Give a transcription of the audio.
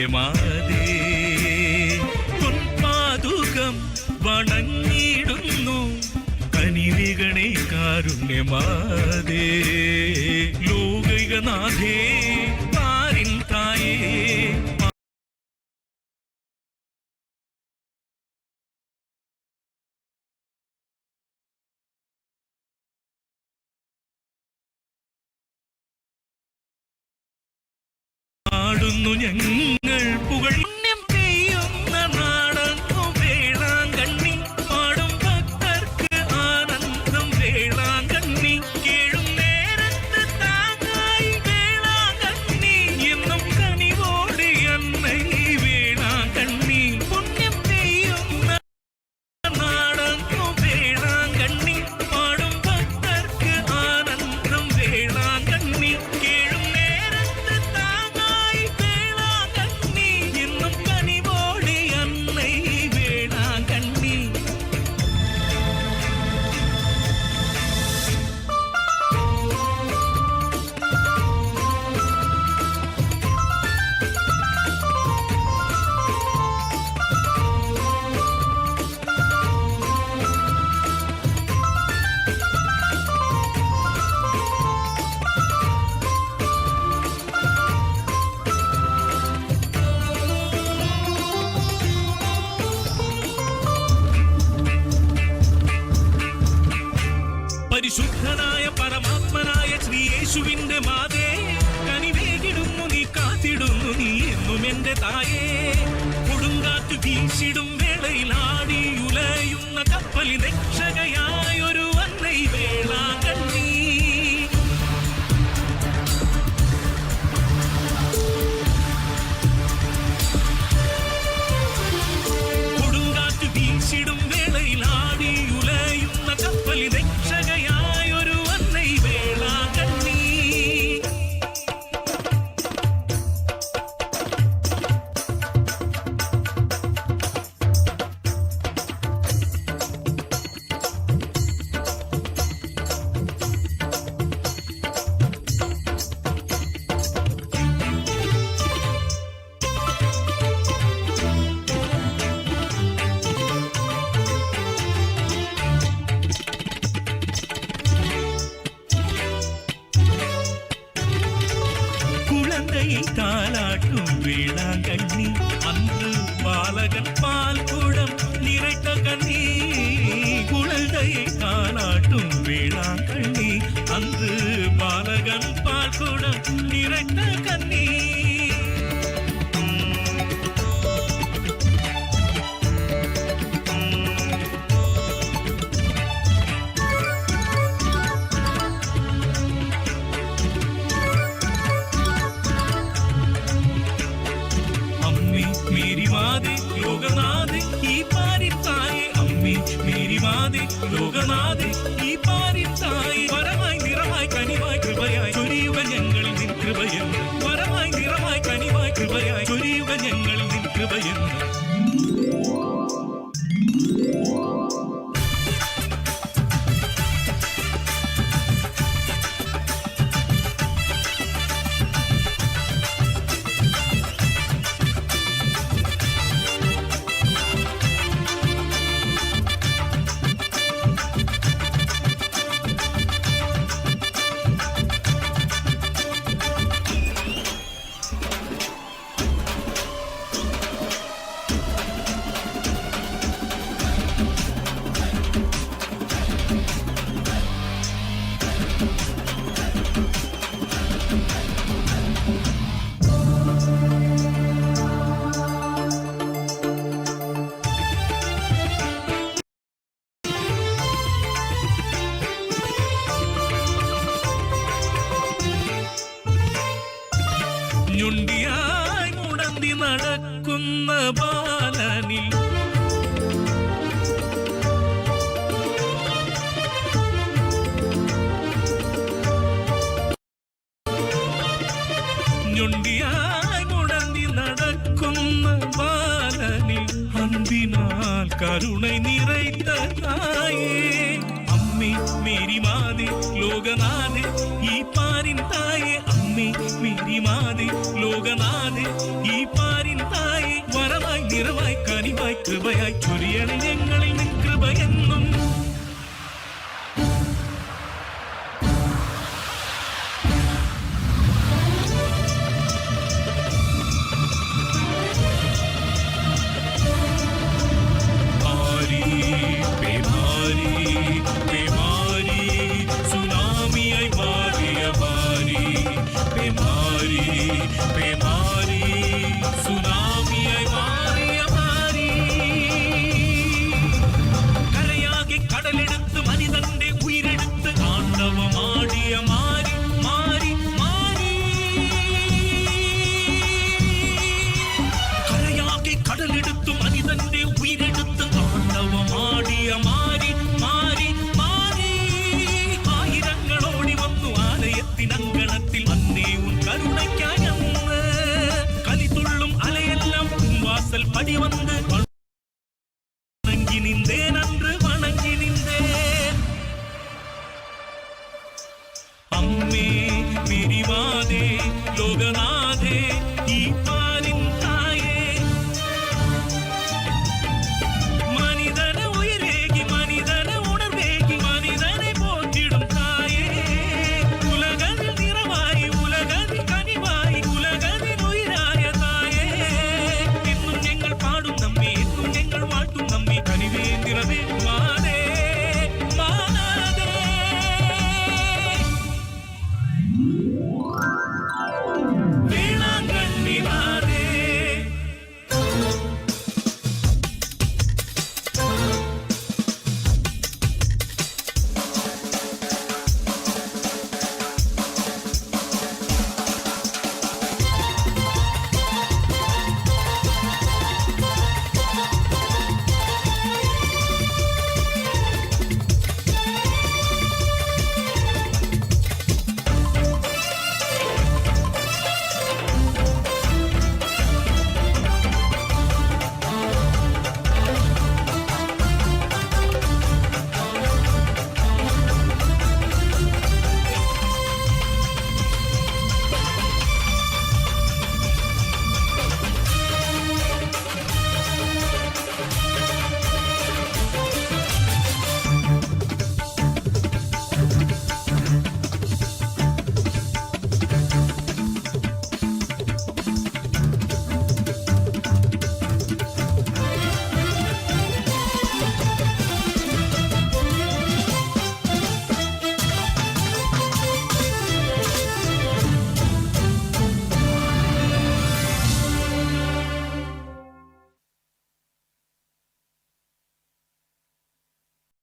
ഭാഗ്യമാതേ പൊൻപാതുകം വണങ്ങിടുന്നു കനിവികണേ കാരുണ്യമാതേ. ലോകികനാഥേ പാരിൻ തായേ. പാടുന്നു ഞങ്ങൾ യേശുവിന്റെ മാതേ കനിവേകിടുന്നു നീ കാത്തിടുന്നു നീ എന്നും എന്റെ തായേ. കൊടുങ്കാറ്റ് വീശിടും വേളയിൽ ആടി ഉലയുന്ന കപ്പലിൽ രക്ഷകയായൊരു பாலகன் பால் குடம் நிறைத்த கண்ணி അമ്മേ മേരി മാതേ ലോകനാഥേ ഈ പാരിത്തായേ അമ്മേ മേരി മാതേ ലോകനാഥേ ഈ കുഞ്ഞുണ്ടിയായി മുടന്തി നടക്കുന്ന ബാലനിൽ. ഞുണ്ടിയായി മുടന്തി നടക്കുന്ന ബാലനിൽ അന്തിനാൽ കരുണை നിറയ്ത്ത തായേ മേരിമാതെ ലോകനാഥെ ഈ പാരിൻ തായേ അമ്മേ മേരി മാതേ ലോകനാഥേ ഈ പാരിൻ തായേ വരമായി നിറവായി കനിവായി കൃപയായി ചൊരിയണ ഞങ്ങളിൽ നിൻ കൃപയെന്നും ഭാരി ബേഭാരി ബേഭാരി